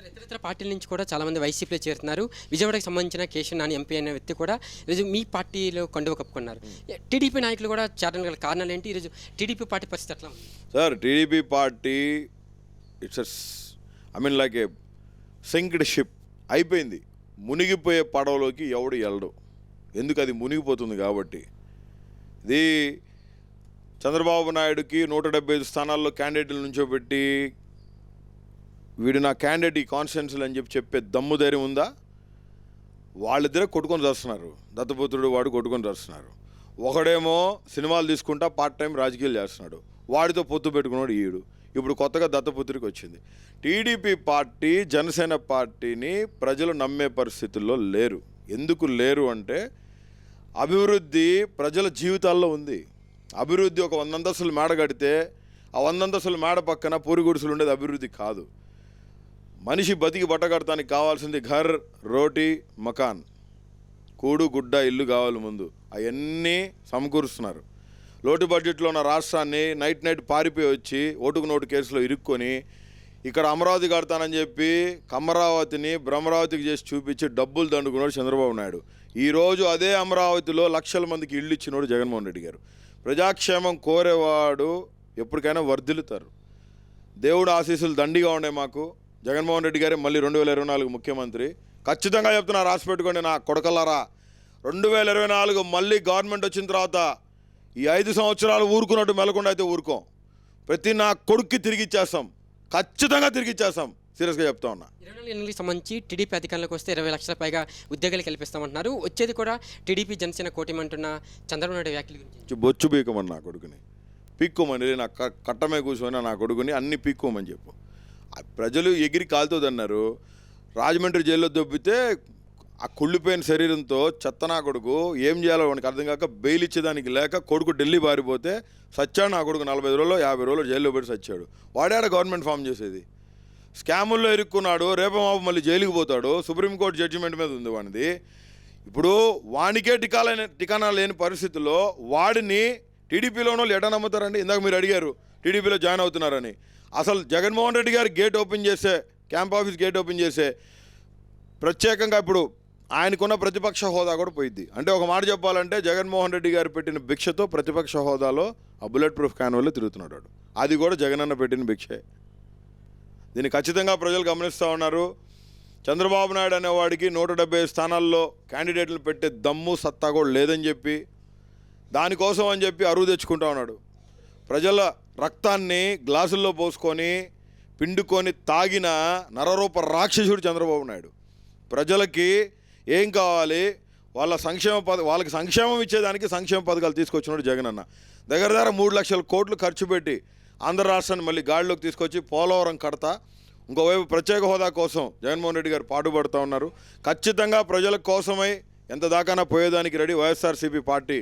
Sir ఇతర పార్టీల నుంచి కూడా చాలా మంది వైసీపీలో చేరుతున్నారు. విజయవాడకి సంబంధించిన కేశవ్ నాని ఎంపీ అనే వ్యక్తి కూడా ఈరోజు మీ పార్టీలో కండువ కప్పుకున్నారు. టీడీపీ నాయకులు కూడా చేరడానికి గల కారణాలు ఏంటి? ఈరోజు టీడీపీ పార్టీ పరిస్థితి ఎట్లా ఉంది? Sir TDP party it's I mean like a sinked ship అయిపోయింది. మునిగిపోయే పడవలోకి ఎవడు వెళ్ళడు. ఎందుకు అది మునిగిపోతుంది కాబట్టి? ఇది చంద్రబాబు నాయుడుకి నూట డెబ్బై ఐదు స్థానాల్లో క్యాండిడేట్లు నుంచోబెట్టి వీడు నా క్యాండిడేట్ ఈ కాన్స్టిట్యున్సీలు అని చెప్పి చెప్పే దమ్ము ధైర్యం ఉందా? వాళ్ళిద్దరే కొట్టుకొని చేస్తున్నారు. దత్తపుత్రుడు వాడు కొట్టుకొని చేస్తున్నారు. ఒకడేమో సినిమాలు తీసుకుంటా పార్ట్ టైం రాజకీయాలు చేస్తున్నాడు. వాడితో పొత్తు పెట్టుకున్నాడు ఈడు. ఇప్పుడు కొత్తగా దత్తపుత్రికి వచ్చింది. టీడీపీ పార్టీ జనసేన పార్టీని ప్రజలు నమ్మే పరిస్థితుల్లో లేరు. ఎందుకు లేరు అంటే అభివృద్ధి ప్రజల జీవితాల్లో ఉంది. అభివృద్ధి ఒక వంద అంతస్తులు మేడ కడితే ఆ వంద అంతస్తుల మేడ పక్కన పూరి గుడిసెలు ఉండేది అభివృద్ధి కాదు. మనిషి బతికి బట్టగడటానికి కావాల్సింది ఘర్ రోటీ మకాన్. కూడు గుడ్డ ఇల్లు కావాలి ముందు. అవన్నీ సమకూరుస్తున్నారు. లోటు బడ్జెట్లో ఉన్న రాష్ట్రాన్ని నైట్ నైట్ పారిపోయి వచ్చి ఓటుకు నోటు కేసులో ఇరుక్కొని ఇక్కడ అమరావతి కడతానని చెప్పి కమరావతిని భ్రమరావతికి చేసి చూపించి డబ్బులు దండుకున్నాడు చంద్రబాబు నాయుడు. ఈరోజు అదే అమరావతిలో లక్షల మందికి ఇల్లు ఇచ్చినోడు జగన్మోహన్ రెడ్డి గారు. ప్రజాక్షేమం కోరేవాడు ఎప్పటికైనా వర్ధిల్లుతారు. దేవుడు ఆశీస్సులు దండిగా ఉండే మాకు. జగన్మోహన్ రెడ్డి గారే మళ్ళీ రెండు వేల ఇరవై నాలుగు ముఖ్యమంత్రి. ఖచ్చితంగా చెప్తున్నా రాసి పెట్టుకోండి నా కొడకల్లారా. రెండు వేల ఇరవై నాలుగు మళ్ళీ గవర్నమెంట్ వచ్చిన తర్వాత ఈ ఐదు సంవత్సరాలు ఊరుకున్నట్టు మెలకుండా అయితే ఊరుకోం. ప్రతి నా కొడుక్కి తిరిగి ఇచ్చేస్తాం. ఖచ్చితంగా తిరిగి ఇచ్చేస్తాం. సీరియస్గా చెప్తా ఉన్నా. ఇరవై ఎన్నికలకు సంబంధించి టీడీపీ అధికారంలోకి వస్తే ఇరవై లక్షల పైగా ఉద్యోగాలు కల్పిస్తామంటున్నారు. వచ్చేది కూడా టీడీపీ జనసేన కూటమంటున్న చంద్రబాబు నాయుడు వ్యాఖ్యల గురించి. బొచ్చు పీకమని నా కొడుకుని. పీక్కోమని నా కట్టమే కూర్చొని నా కొడుకుని అన్ని పీక్కోమని చెప్పు. ప్రజలు ఎగిరి కాలుతోదన్నారు. రాజమండ్రి జైల్లో దొబ్బితే ఆ కుళ్ళిపోయిన శరీరంతో చెత్తనా కొడుకు ఏం చేయాలో వానికి అర్థం కాక బెయిల్ ఇచ్చేదానికి లేక కొడుకు ఢిల్లీ పారిపోతే సచ్చాడు నా కొడుకు నలభై రోజుల్లో యాభై రోజులు జైల్లో పెట్టి సచ్చాడు. వాడాడ గవర్నమెంట్ ఫామ్ చేసేది. స్కాముల్లో ఇరుక్కున్నాడు రేపమాపు మళ్ళీ జైలుకి పోతాడు సుప్రీంకోర్టు జడ్జిమెంట్ మీద ఉంది వానిది. ఇప్పుడు వానికే టికాలైన టికానా లేని పరిస్థితుల్లో వాడిని టీడీపీలో వాళ్ళు ఎట నమ్ముతారండి? ఇందాక మీరు అడిగారు టీడీపీలో జాయిన్ అవుతున్నారని. అసలు జగన్మోహన్ రెడ్డి గారు గేట్ ఓపెన్ చేసే క్యాంప్ ఆఫీస్ గేట్ ఓపెన్ చేసే ప్రత్యేకంగా ఇప్పుడు ఆయనకున్న ప్రతిపక్ష హోదా కూడా పోయిద్ది. అంటే ఒక మాట చెప్పాలంటే జగన్మోహన్ రెడ్డి గారు పెట్టిన భిక్షతో ప్రతిపక్ష హోదాలో ఆ బుల్లెట్ ప్రూఫ్ క్యాన్వల్లో తిరుగుతున్నాడు అది కూడా జగనన్న పెట్టిన భిక్షే. దీన్ని ఖచ్చితంగా ప్రజలు గమనిస్తూ ఉన్నారు. చంద్రబాబు నాయుడు అనేవాడికి నూట డెబ్బై స్థానాల్లో క్యాండిడేట్లు పెట్టే దమ్ము సత్తా కూడా లేదని చెప్పి దానికోసం అని చెప్పి అరువు తెచ్చుకుంటా ఉన్నాడు. ప్రజల రక్తాన్ని గ్లాసుల్లో పోసుకొని పిండుకొని తాగిన నరరూప రాక్షసుడు చంద్రబాబు నాయుడు. ప్రజలకి ఏం కావాలి? వాళ్ళ సంక్షేమ పథ వాళ్ళకి సంక్షేమం ఇచ్చేదానికి సంక్షేమ పథకాలు తీసుకొచ్చినాడు జగన్ అన్న. దగ్గర దగ్గర మూడు లక్షల కోట్లు ఖర్చు పెట్టి ఆంధ్ర రాష్ట్రాన్ని మళ్ళీ గాడిలోకి తీసుకొచ్చి పోలవరం కడతా. ఇంకోవైపు ప్రత్యేక హోదా కోసం జగన్మోహన్ రెడ్డి గారు పాటుపడుతూ ఉన్నారు. ఖచ్చితంగా ప్రజల కోసమై ఎంత దాకానా పోయేదానికి రెడీ వైఎస్ఆర్సీపీ పార్టీ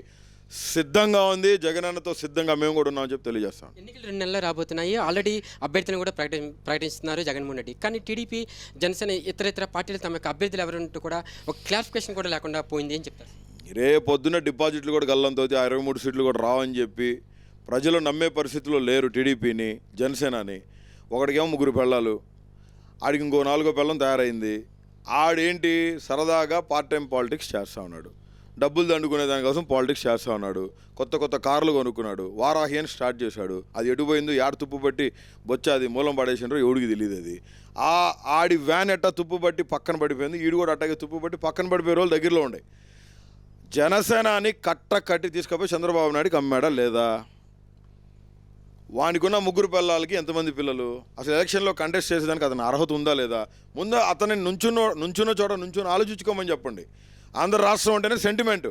సిద్ధంగా ఉంది జగనన్నతో సిద్ధంగా మేము కూడా ఉన్నామని చెప్పి తెలియజేస్తాం. ఎన్నికలు రెండు నెలలు రాబోతున్నాయి. ఆల్రెడీ అభ్యర్థులను కూడా ప్రకటి ప్రకటిస్తున్నారు జగన్మోహన్ రెడ్డి. కానీ టీడీపీ జనసేన ఇతర ఇతర పార్టీలు తమ యొక్క అభ్యర్థులు ఎవరంటూ కూడా ఒక క్లారిఫికేషన్ కూడా లేకుండా పోయింది అని చెప్తారు. రే పొద్దున్న డిపాజిట్లు కూడా గల్లంతో ఆ ఇరవై మూడు సీట్లు కూడా రావని చెప్పి ప్రజలు నమ్మే పరిస్థితిలో లేరు టీడీపీని జనసేనని. ఒకడికేమో ముగ్గురు పెళ్ళాలు ఆడికి ఇంకో నాలుగో పెళ్ళం తయారైంది. ఆడేంటి? సరదాగా పార్ట్ టైం పాలిటిక్స్ చేస్తూ ఉన్నాడు. డబ్బులు దండుకునే దానికోసం పాలిటిక్స్ చేస్తా ఉన్నాడు. కొత్త కొత్త కార్లు కొనుక్కున్నాడు. వారాహి అని స్టార్ట్ చేశాడు. అది ఎటుపోయిందో యాడ తుప్పు పట్టి బొచ్చ అది మూలం పడేసినారో ఎవడికి తెలియదు అది. ఆ ఆడి వ్యాన్ ఎట్టా తుప్పు పట్టి పక్కన పడిపోయింది. ఈడు కూడా అట్టగే తుప్పు పట్టి పక్కన పడిపోయే రోజులు దగ్గరలో ఉండే. జనసేనాని కట్ట కట్టి తీసుకుపోయి చంద్రబాబు నాయుడు అమ్మాడా లేదా? వానికున్న ముగ్గురు పిల్లలకి ఎంతమంది పిల్లలు? అసలు ఎలక్షన్లో కంటెస్ట్ చేసేదానికి అతని అర్హత ఉందా లేదా? ముందు అతని నుంచున్న నుంచున్న చోట నుంచుని ఆలోచించుకోమని చెప్పండి. ఆంధ్ర రాష్ట్రం అంటేనే సెంటిమెంట్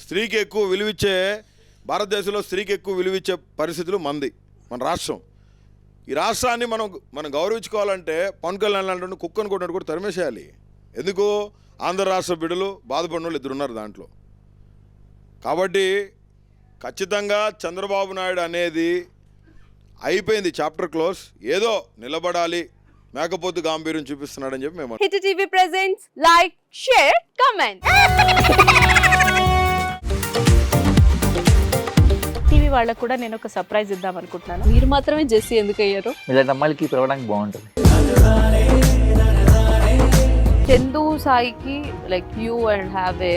స్త్రీకి ఎక్కువ విలువిచ్చే భారతదేశంలో స్త్రీకి ఎక్కువ విలువిచ్చే పరిస్థితులు మంది మన రాష్ట్రం. ఈ రాష్ట్రాన్ని మనం మనం గౌరవించుకోవాలంటే పవన్ కళ్యాణ్ లాంటి కుక్కను కొట్టినట్టు కూడా తరిమేసేయాలి. ఎందుకు? ఆంధ్ర రాష్ట్ర బిడ్డలు బాధపడిన వాళ్ళు ఇద్దరు ఉన్నారు దాంట్లో. కాబట్టి ఖచ్చితంగా చంద్రబాబు నాయుడు అనేది అయిపోయింది చాప్టర్ క్లోజ్ ఏదో నిలబడాలి మేకపోతు గాంభీర్యం చూపిస్తున్నాడని చెప్పి మేము hit TV presents like share comment TV వాళ్ళకు కూడా నేను ఒక సర్ప్రైజ్ ఇద్దాం అనుకుంటున్నాను. మీరు మాత్రమే జెస్సీ ఎందుకు అయ్యారు ఇలాంటి అమ్మాయిలకి పిలవడానికి బాగుంటుంది. చందు సాయికి like you and have a